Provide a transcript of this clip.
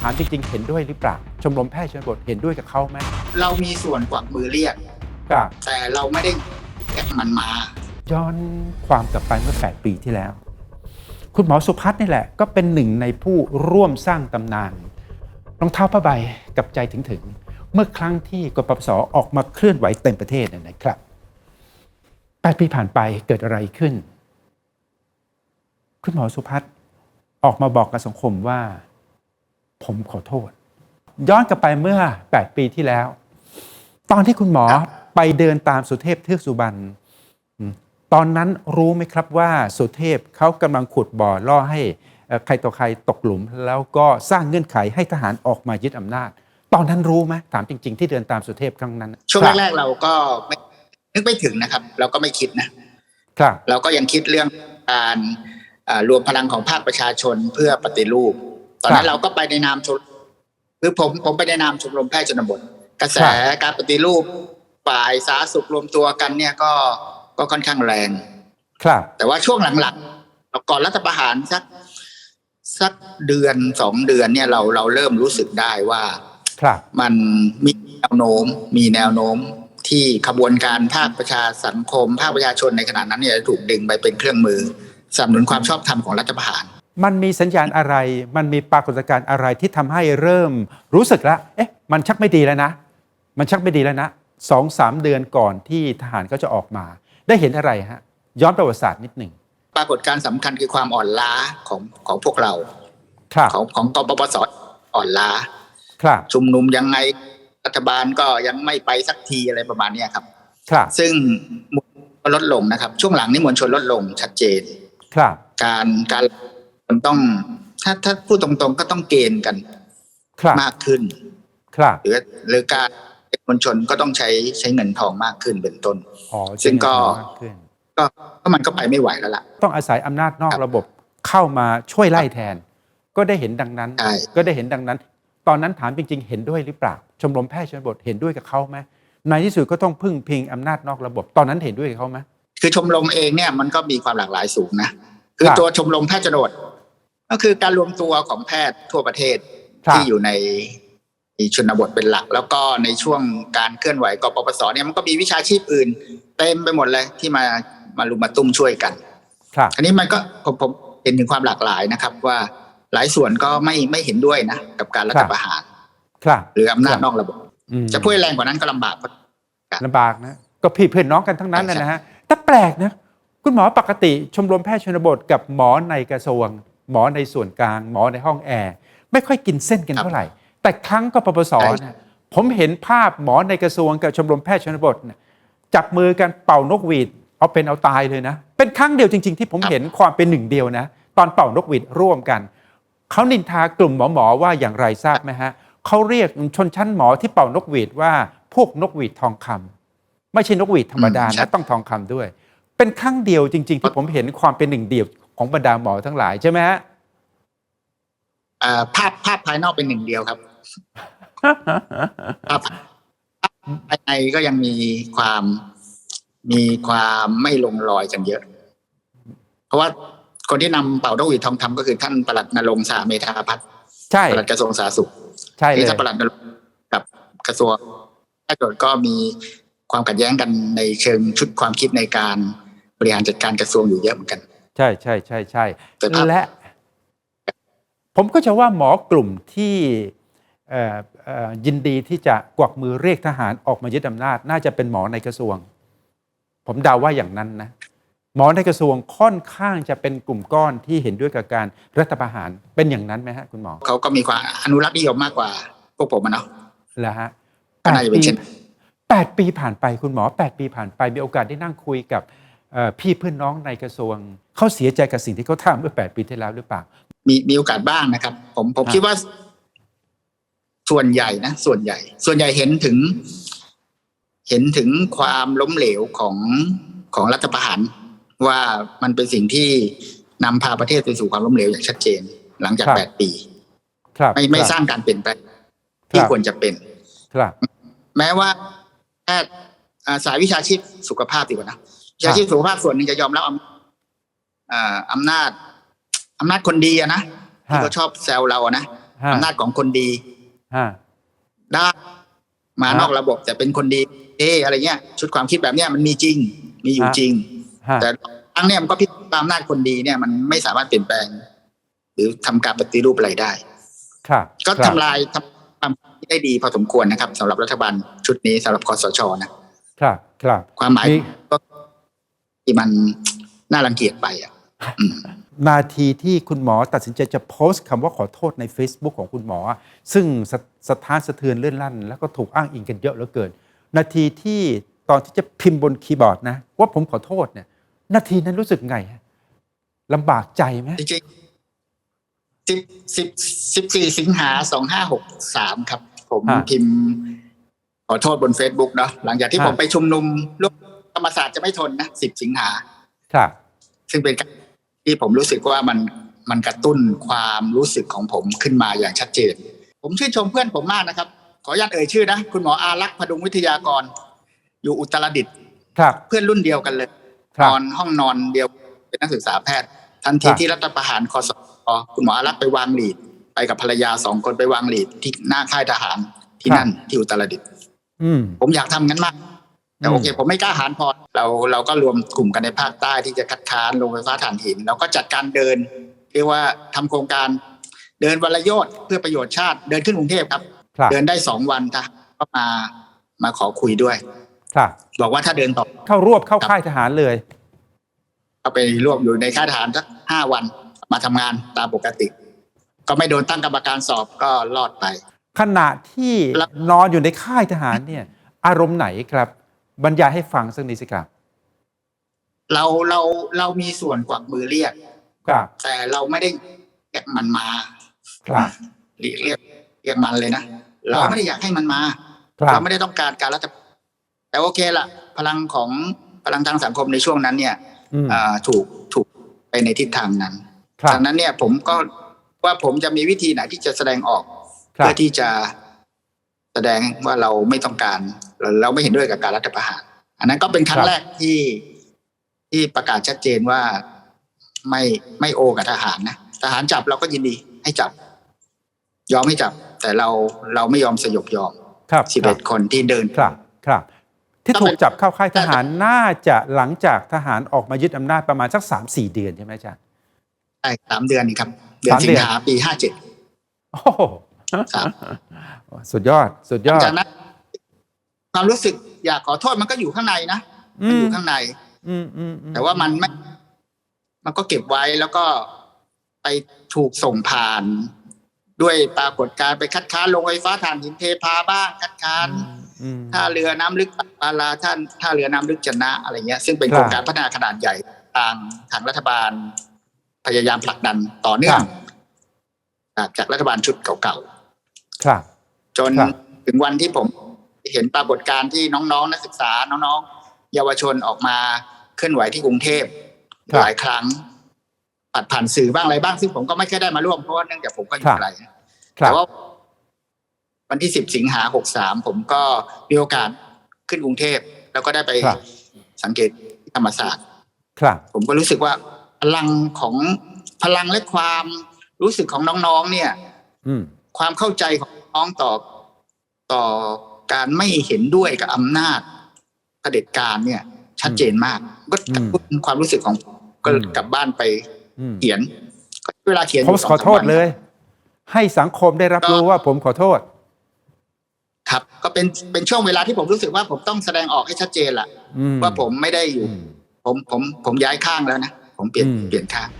ถามจริง ๆ เห็นด้วยหรือเปล่าชมรมแพทย์ชนบทเห็นด้วยกับเขาไหมเรามีส่วนกวักมือเรียกครับแต่เราไม่ได้แกะมันมา ย้อนความกลับไปเมื่อ 8 ปีที่แล้ว คุณหมอสุพัฒน์นี่แหละ ก็เป็นหนึ่งในผู้ร่วมสร้างตำนานรองเท้าผ้าใบกับใจถึงถึงๆเมื่อครั้งที่กปปสออกมาเคลื่อนไหวเต็มประเทศนะนะครับ8ปีผ่านไปเกิดอะไรขึ้น คุณหมอสุพัฒน์ออกมาบอกกับสังคมว่า ผมขอโทษ ย้อนกลับไปเมื่อ 8 ปีที่แล้ว ตอนที่คุณหมอครับไปเดินตามสุเทพเทือกสุบรรณอืมตอนนั้นรู้ไหมครับว่าสุเทพเขากำลังขุดบ่อล่อให้เอ่อใครต่อใครตกหลุม แล้วก็สร้างเงื่อนไขให้ทหารออกมายึดอำนาจ ตอนนั้นรู้ไหมถามจริง ๆ ที่เดินตามสุเทพครั้งนั้น ช่วงครับแรกๆเราก็ไม่นึกไม่ถึงนะครับ เราก็ไม่คิดนะครับ เราก็ยังคิดเรื่องการอ่ารวมพลังของภาคประชาชนเพื่อปฏิรูป ตอนนั้นเราก็ไปในนามชมคือผมผมไปในนามชมรมแพทย์ชนบท กระแสการปฏิรูปฝ่ายสาธารณสุขรวมตัวกันเนี่ยก็ก็ค่อนข้างแรง ครับ แต่ว่าช่วงหลังๆเราก่อนรัฐประหารสักสักเดือนสองเดือนเนี่ยเราเราเริ่มรู้สึกได้ว่าครับมันมีแนวโน้มมีแนวโน้มที่ขบวนการภาคประชาสังคม ภาคประชาชนในขณะนั้นเนี่ยถูกดึงไปเป็นเครื่องมือสนับสนุนความชอบธรรมของรัฐประหาร มันมีสัญญาณอะไร มันมีปรากฏการณ์อะไรที่ทำให้เริ่มรู้สึกแล้วเอ๊ะ มันชักไม่ดีแล้วนะ มันชักไม่ดีแล้วนะสองสามเดือนก่อนที่ทหารก็จะออกมา ได้เห็นอะไรฮะ ย้อนประวัติศาสตร์นิดหนึ่ง ปรากฏการณ์สำคัญคือความอ่อนล้าของของพวกเราครับของของกปปสอ่อนล้า ครับชุมนุมยังไงรัฐบาลก็ยังไม่ไปสักทีอะไรประมาณเนี้ยครับ ครับ ซึ่งมวลชนลดลงนะครับ ช่วงหลังนี่มวลชนลดลงชัดเจน ครับ การการ มันต้องถ้าถ้าพูดตรงๆก็ต้องเกณฑ์กันครับมากขึ้น ครับหรือหรือการมวลชนก็ต้องใช้ใช้เงินทองมากขึ้นเป็นต้นอ๋อซึ่งก็มากขึ้นก็ก็มันก็ไปไม่ไหวแล้วล่ะ ต้องอาศัยอำนาจนอกระบบเข้ามาช่วยไล่แทน ก็ได้เห็นดังนั้นใช่ก็ได้เห็นดังนั้น ตอนนั้นถามจริง ๆ เห็นด้วยหรือเปล่า ชมรมแพทย์ชนบทเห็นด้วยกับเขาไหมในที่สุดก็ต้องพึ่งพิงอำนาจนอกระบบ ตอนนั้นเห็นด้วยกับเขาไหมคือชมรมเองเนี่ยมันก็มีความหลากหลายสูงนะคือครับตัวชมรมแพทย์ชนบท ก็คือการรวมตัวของแพทย์ทั่วประเทศครับที่อยู่ในชนบทเป็นหลัก แล้วก็ในช่วงการเคลื่อนไหวกปปสเนี่ยมันก็มีวิชาชีพอื่น เต็มไปหมดเลยที่มามารุมมาตุ้มช่วยกันครับอันนี้มันก็ผมผมเห็นถึงความหลากหลายนะครับ ว่าหลายส่วนก็ไม่ไม่เห็นด้วยนะกับการรัฐประหารครับหรืออำนาจครับนอกระบบอืมจะพูดให้แรงกว่านั้นก็ลำบากลำบากนะก็พี่เพื่อนน้องกันทั้งนั้นใช่นะฮะแต่แปลกนะคุณหมอปกติชมรมแพทย์ชนบทกับหมอในกระทรวง หมอในส่วนกลาง หมอในห้องแอร์ไม่ค่อยกินเส้นกันเท่าไหร่ แต่ครั้งก็ปปสนะผมเห็นภาพหมอในกระทรวงกับชมรมแพทย์ชนบทนะจับมือกันเป่านกหวีดเอาเป็นเอาตายเลยนะ เป็นครั้งเดียวจริง ๆ ที่ผมเห็นความเป็นหนึ่งเดียวนะ ตอนเป่านกหวีดร่วมกันเขานินทากลุ่มหมอหมอๆว่าอย่างไรทราบไหมฮะเขาเรียกชนชั้นหมอที่เป่านกหวีดว่าพวกนกหวีดทองคำไม่ใช่นกหวีดธรรมดาอืมใช่นะต้องทองคำด้วย เป็นครั้งเดียวจริง ๆ ที่ผมเห็นความเป็นหนึ่งเดียว ของบรรดาหมอทั้งหลายใช่ไหมฮะอ่าภาพภาพภายนอกเป็นหนึ่งเดียวครับภาพภายในก็ยังมีความมีความไม่ลงรอยกันเยอะ เพราะว่าคนที่นำเป่านกหวีดทองคำก็คือท่านปลัดนรงค์สาเมธาพัฒน์ใช่ปลัดกระทรวงสาธารณสุข ใช่เลที่ยท่านปลัดนรงค์กับกระทรวงถ้าเกิดก็มีความขัดแย้งกันในเชิงชุดความคิดในการบริหารจัดการกระทรวงอยู่เยอะเหมือนกัน ใช่ใช่ใช่ใช่แต่ภาพและ ผมก็จะว่าหมอกลุ่มที่เอ่อเอ่อยินดีที่จะกวักมือเรียกทหารออกมายึดอำนาจ น่าจะเป็นหมอในกระทรวง ผมเดาว่าอย่างนั้นนะหมอในกระทรวงค่อนข้างจะเป็นกลุ่มก้อนที่เห็นด้วยกับการรัฐประหารเป็นอย่างนั้นไหมฮะคุณหมอเขาก็มีความอนุรักษ์นิยมมากกว่า พวกผมอะเนาะแล้วฮะก็น่าจะเป็นเช่นแปดปีผ่านไปคุณหมอแปดปีผ่านไปมีโอกาสได้นั่งคุยกับเอ่อ พี่เพื่อนน้องในกระทรวงเขาเสียใจกับสิ่งที่เขาทำเมื่อแปดปีที่แล้วหรือเปล่า มีมีโอกาสบ้างนะครับ ผมผมครับคิดว่า ส่วนใหญ่นะส่วนใหญ่ ส่วนใหญ่เห็นถึง เห็นถึงความล้มเหลวของของรัฐประหารว่ามันเป็นสิ่งที่นำพาประเทศไปสู่ความล้มเหลวอย่างชัดเจน หลังจากครับแปดปีครับไม่ไม่คบสร้างการเปลี่ยนแปลงที่ครับควรจะเป็นครับ แม้ว่าแพทย์อ่าสายวิชาชีพสุขภาพดีกว่านะวิ ชาชีพสุขภาพส่วนหนึ่งจะยอมรับอำอ่าอำนาจอำนาจคนดีอะนะที่เขาชอบแซวเราอะนะฮะอำนาจของคนดีฮะได้มาฮะนอกระบบแต่เป็นคนดี เอออะไรเงี้ย ชุดความคิดแบบเนี้ยมันมีจริง มีอยู่ฮะจริงฮะแต่ครั้งเนี้ยมันก็พิจารณาอำนาจคนดีเนี่ย มันไม่สามารถเปลี่ยนแปลง หรือทำการปฏิรูปอะไรได้ครับก็ครับทำลายทำความคิดได้ดีพอสมควรนะครับสำหรับรัฐบาลชุดนี้สำหรับคอสชนะครับ ครับ ความหมายมีก็ ที่มันน่ารังเกียจไปอะอืมนาทีที่คุณหมอตัดสินใจจะโพสต์คำว่าขอโทษใน Facebook ของคุณหมอ ซึ่งสะสะท้านสะเทือนเลื่อนลั่น แล้วก็ถูกอ้างอิงกันเยอะเหลือเกิน นาทีที่ตอนที่จะพิมพ์บนคีย์บอร์ดนะ ว่าผมขอโทษเนี่ย นาทีนั้นรู้สึกไงฮะลำบากใจไหมจริงๆสิบสิบสิบสี่สิงหาสองห้าหกสามครับ ผมฮะพิมพ์ขอโทษบน Facebook เนาะหลังจากที่ฮะผมไปชุมนุมร่วมธ รรมศาสตร์จะไม่ทนนะสิบสิงหาครับ ซึ่งเป็นการที่ผมรู้สึกว่ามันมันกระตุ้นความรู้สึกของผมขึ้นมาอย่างชัดเจน ผมชื่นชมเพื่อนผมมากนะครับ ขออนุญาตเอ่ยชื่อนะ คุณหมออารักษ์พดุงวิทยากร อยู่อุตรดิตถ์ครับ เพื่อนรุ่นเดียวกันเลยครับนอนห้องนอนเดียวเป็นนักศึกษาแพทย์ ทันทีครับที่รัฐประหารคอสชคุณหมออารักษ์ไปวางหลีด ไปกับภรรยาสองคนไปวางหลีดที่หน้าค่ายทหารที่นั่นที่อุตรดิตถ์อืมผมอยากทำงั้นมาก แต่อืมโอเคผมไม่กล้าหาญพอเราเราก็รวมกลุ่มกันในภาคใต้ที่จะคัดค้านโรงไฟฟ้าถ่านหินเราก็จัดการเดิน เรียกว่าทำโครงการเดินวันละโยชน์เพื่อประโยชน์ชาติเดินขึ้นกรุงเทพครับครับเดินได้สองวันทหารก็มามาขอคุยด้วยครับบอกว่าถ้าเดินต่อเข้ารวบเข้าค่ายทหารเลยก็ไปร่วมอยู่ในค่ายทหารสักห้าวันมาทำงานตามปกติ ก็ไม่โดนตั้งกรรมการสอบก็รอดไป ขณะที่แล้วนอนอยู่ในค่ายทหารเนี่ย อารมณ์ไหนครับ บรรยายให้ฟังสักนิดสิครับ เราเราเรามีส่วนกวักมือเรียกครับ แต่เราไม่ได้เรียกมันมาครับเรียกเรียกเรียกมันเลยนะเราครับไม่ได้อยากให้มันมาครัเราบไม่ได้ต้องการการรัฐประแต่โอเคละพลังของพลังทางสังคมในช่วงนั้น เนี่ยอืมอ่าถูกถูกไปในทิศทางนั้นครับดังนั้นเนี่ยผมก็ว่าผมจะมีวิธีไหนที่จะแสดงออกครับเพื่อที่จะแส ดงว่าเราไม่ต้องการเราเราไม่เห็นด้วยกับการรัฐประหาร อันนั้นก็เป็นครั้ครังบแรกที่ที่ประกาศชัดเจนว่าไม่ไม่โอกับทหารนะทหารจับเราก็ยินดีให้จับ ยอมให้จับ แต่เราเราไม่ยอมสยบยอม ครับสิบครัเอ็บดคนที่เดินครับครับ ที่ก็ถูเป็กนจับเข้าค่ายทหารน่าจะหลังจากทหารออกมายึดอำนาจประมาณสักสามสี่เดือนใช่ไหมอาจารย์ได้สามเดือนนี่ครับ เดือนสามสิเดืงอนหาปีห้าเจ็ดโอ้โหครับ สุดยอด สุดหยลัองดจากนั้นความรู้สึกอยากขอโทษมันก็อยู่ข้างในนะมันอยู่ข้างใน อืมอืมอืมแต่ว่ามันไม่ มันก็เก็บไว้แล้วก็ไปถูกส่งผ่าน ด้วยปรากฏการณ์ไปคัดค้านโรงไฟฟ้าถ่านหินเทพาบ้างคัดค้านอืมท่าเรือน้ำลึกปาลาท่านท่าเรือน้ำลึกจะนะอะไรเงี้ย ซึ่งเป็นครับโครงการพัฒนาขนาดใหญ่ทางทางรัฐบาล พยายามผลักดันต่อเนื่องจากจากรัฐบาลชุดเก่าครับๆ จนครับถึงวันที่ผมเห็นปรากฏการณ์ที่น้องๆ นักศึกษาน้องๆ เยาวชนออกมาเคลื่อนไหวที่กรุงเทพหลายครั้งผ่านผ่านสื่อบ้างอะไรบ้างซึ่งผมก็ไม่เคยได้มาร่วมเพราะว่าเนื่องจากผมก็อยู่ไกลครัแต่บว่าวันที่สิบสิงหาหกสามผมก็มีโอกาสขึ้นกรุงเทพแล้วก็ได้ไปครับสังเกตที่ธรรมศาสตร์ครับผมก็รู้สึกว่าพลังของพลังและความรู้สึกของน้องๆเนี่ยอืมความเข้าใจของ น้องต่อต่อการไม่เห็นด้วยกับอำนาจเผด็จการเนี่ย ชัดเจนมาก ก็กระตุ้นความรู้สึกของผมก็อืมกลับบ้านไปอืมเขียนก็เวลาเขียนโพสต์ขอโทษเลย ให้สังคมได้รับรู้ว่าผมขอโทษ ครับ ก็เป็นเป็นช่วงเวลาที่ผมรู้สึกว่าผมต้องแสดงออกให้ชัดเจนละอืมว่าผมไม่ได้อยู่อืมผมผมผมย้ายข้างแล้วนะ ผมเปลี่ยนอืมเปลี่ยนข้างอ